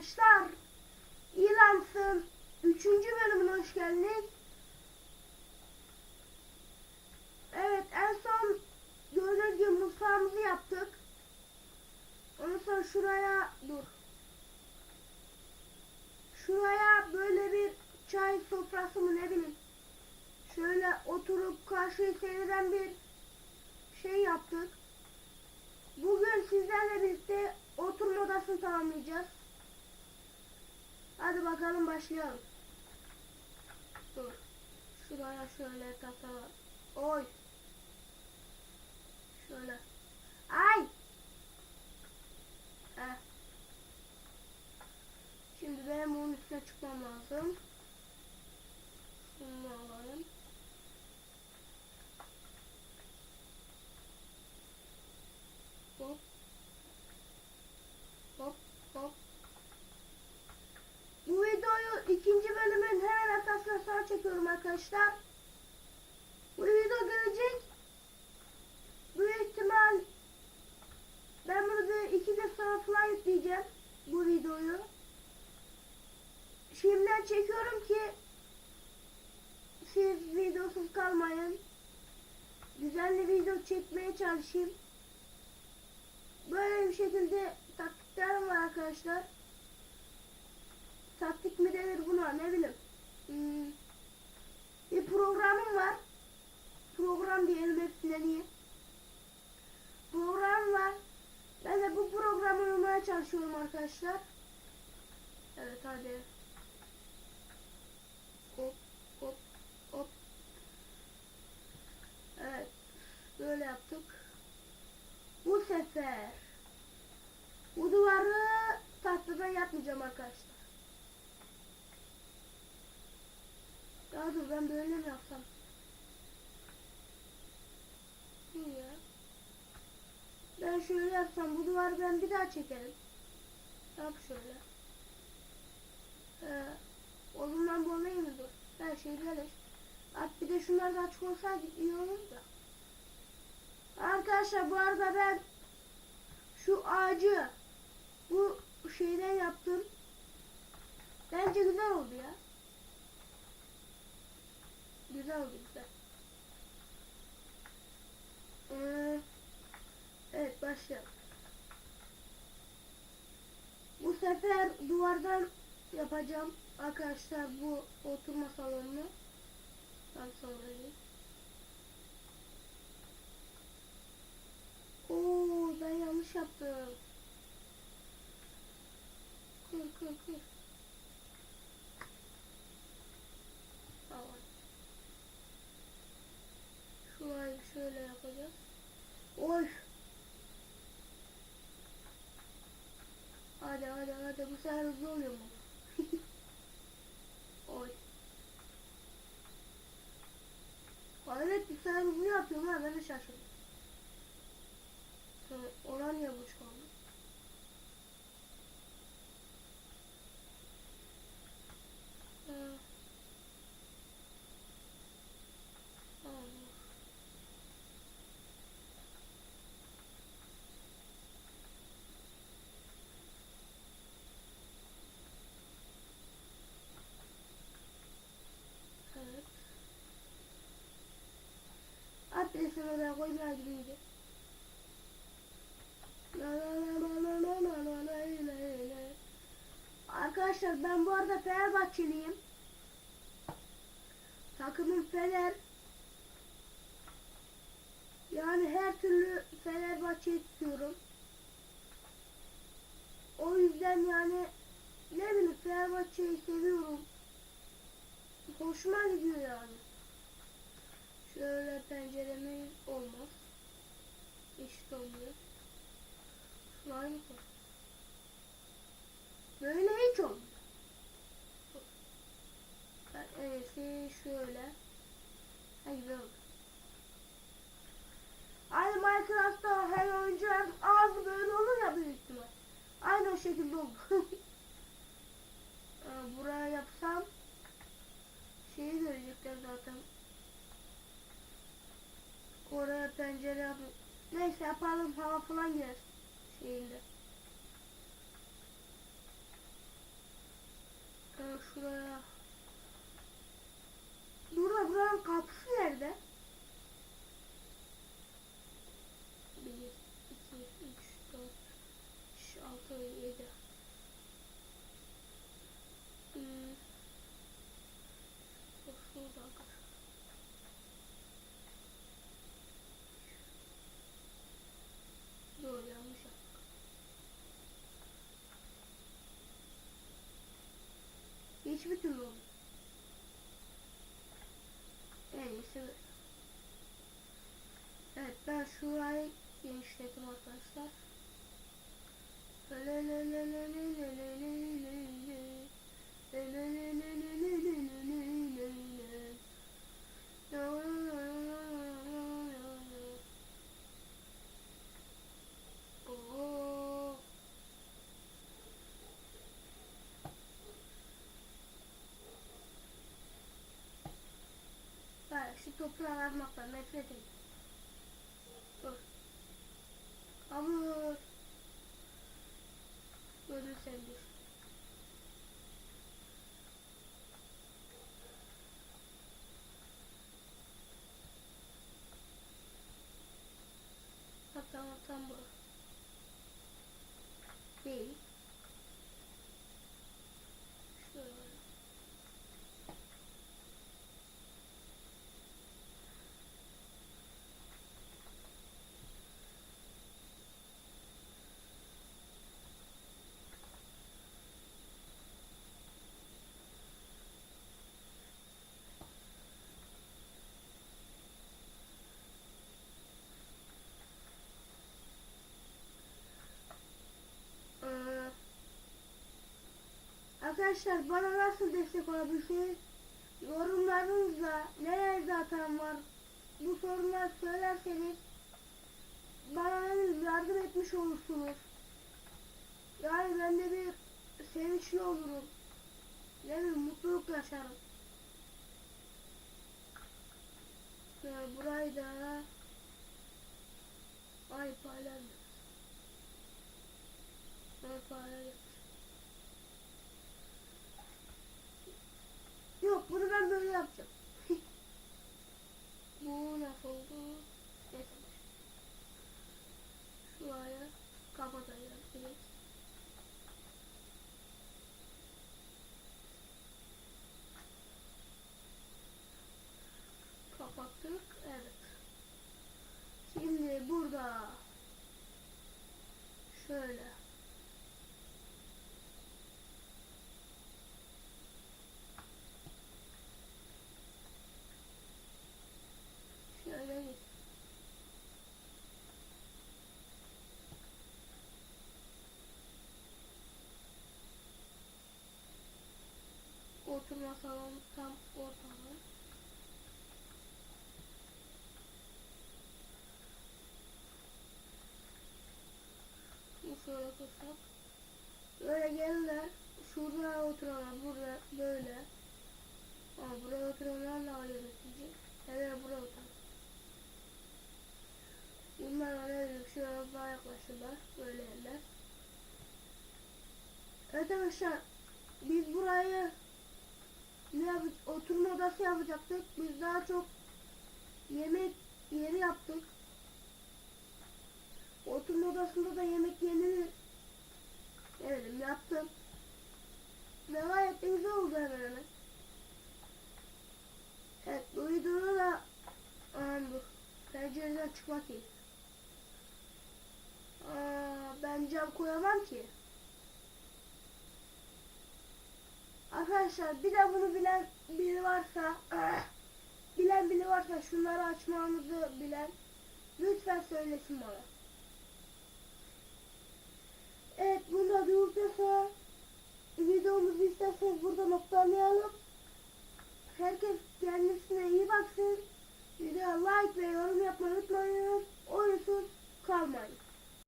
arkadaşlar. İlansın 3. bölümüne hoş geldiniz. Evet en son gördüğünüz gibi mutfağımızı yaptık. Ondan sonra şuraya dur. Şuraya böyle bir çay sofrası mı ne bileyim. Şöyle oturup karşıyı seyreden bir şey yaptık. Bugün sizlerle birlikte oturma odasını tamamlayacağız. Hadi bakalım başlayalım. Dur. Şuraya şöyle tahta Oy. Şöyle. Ay. Heh. Şimdi benim bunun üstüne çıkmam lazım. Şunu alalım. Hop. Hop hop. Bu videoyu ikinci bölümün hemen arkasına sonra çekiyorum arkadaşlar. Bu video gelecek. Büyük ihtimal ben bunu bir iki gün sonra falan yükleyeceğim. Bu videoyu. Şimdiden çekiyorum ki siz videosuz kalmayın. Düzenli video çekmeye çalışayım. Böyle bir şekilde taktiklerim var arkadaşlar. Taktik mi denir buna ne bileyim. Hmm. Bir programım var. Program diyelim hepsine diye. Program var. Ben de bu programı uymaya çalışıyorum arkadaşlar. Evet hadi. Hop hop hop. Evet. Böyle yaptık. Bu sefer bu duvarı tahtadan yapmayacağım arkadaşlar. Ya dur ben böyle mi yapsam? Niye? Ben şöyle yapsam bu duvarı ben bir daha çekerim. Yap şöyle. Ee, o zaman bu olayı mı dur? Her şey gelir. At bir de şunlar da açık olsaydı iyi olur da. Arkadaşlar bu arada ben şu ağacı bu şeyden yaptım. Bence güzel oldu ya. Güzel güzel. Ee, evet başlayalım. Bu sefer duvardan yapacağım arkadaşlar bu oturma salonunu. Ben sonra Oo ben yanlış yaptım. Kır kır kır. শাসক Arkadaşlar ben bu arada Fenerbahçeliyim. Takımım Fener. Yani her türlü Fenerbahçe'yi tutuyorum. O yüzden yani ne bileyim Fenerbahçe'yi seviyorum. Hoşuma gidiyor yani. Şöyle penceremiz olmaz. Eşit olmuyor. Var mı? Böyle hiç olmuyor. İyisi şöyle. Ha güzel oldu. Aynı Minecraft'ta her oyuncunun ağzı böyle olur ya büyük ihtimal. Aynı o şekilde oldu. Ee, Buraya yapsam şeyi görecekler zaten. Oraya pencere yap. Neyse yapalım hava falan girer şeyinde. Şuraya. Burada buranın kapısı nerede? Hiçbir türlü olmuyor. En iyisi böyle. Evet ben şurayı genişlettim arkadaşlar. Oo. Toprağı almaktan nefret ediyorum. Ama Görürsen dur. Ha tamam tam bu. Değil. Şöyle. Ee, arkadaşlar bana nasıl destek olabilirsiniz? Yorumlarınızla nerede hatam var? Bu sorunlar söylerseniz bana yardım etmiş olursunuz. Yani ben de bir sevinçli olurum. Ne bir mutluluk yaşarım. Şöyle burayı da ay paylaşım. Ay paylaşım. Yok bunu ben böyle yapacağım. Bu nasıl oldu? Neyse. Şuraya kapatacağım direkt. Kapattık. Evet. Şimdi burada Şöyle. Şöyle git. Oturma salonu oturanlar burada böyle. Ama buraya oturanlar da öyle bekleyecek. Hele buraya otur. Bunlar öyle büyük. Şöyle daha yaklaşırlar. Böyle eller. Evet arkadaşlar biz burayı ne yap oturma odası yapacaktık. Biz daha çok yemek yeri yaptık. Oturma odasında da yemek yenilir. Evet yaptım. Gayet de güzel oldu hemen. Evet bu videoda da Aman dur. Pencereden çıkmak iyi. Aa, ben cam koyamam ki. Arkadaşlar bir de bunu bilen biri varsa bilen biri varsa şunları açmamızı bilen lütfen söylesin bana. Evet bunda bir ortası videomuzu isterseniz burada noktalayalım. Herkes kendisine iyi baksın. Videoya like ve yorum yapmayı unutmayın. Oyunsuz kalmayın.